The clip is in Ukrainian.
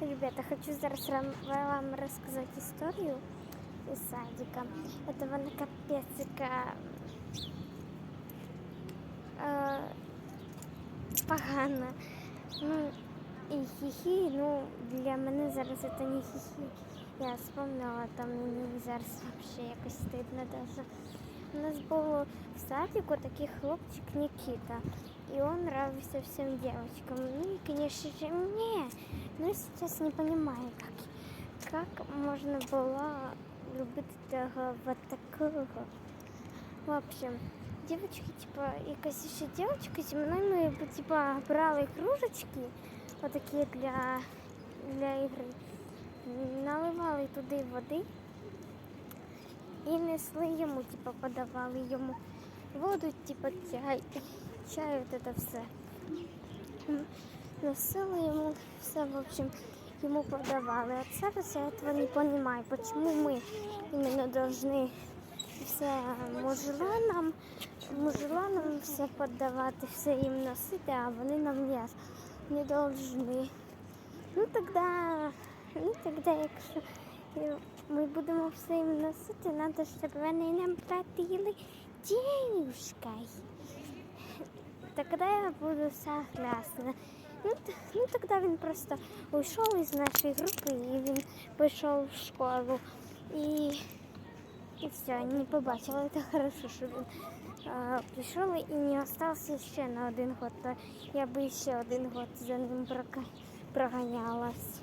Ребята, хочу зараз рам- вам рассказать историю из садика. Это вона капець яка е, погана. Ну, і хіхі, ну, для мене зараз це не хіхі. Я вспомнила, там мені зараз взагалі якось стидно даже. У нас был в садику такий хлопчик Никита, и он нравился всем девочкам. Ну и, конечно же, мне. Сейчас не понимаю, как, как можно было любить того вот такого. В общем, девочки, типа, якась ще девочка зі мною ми, типа, брали кружечки, отакі для, для ігри, наливали туди води і несли йому, типа, подавали йому воду, типа, чай, чай, вот это все М, Носили йому все, в общем, ему подавали. А зараз я этого не понимаю, почему мы именно должны все мужланам, мужланам все подавати, все їм носити, а вони нам не, не должны. Ну тогда, ну тогда, якщо е, ми будемо все їм носити, треба, щоб вони нам платили денежкой. Тогда я буду согласна. Ну, т- тогда він просто уйшов із нашої групи і він пішов в школу. І, і все, не побачила. Це хорошо, що він а, пішов і не залишився ще на один год. Я би ще один год за ним проганялась.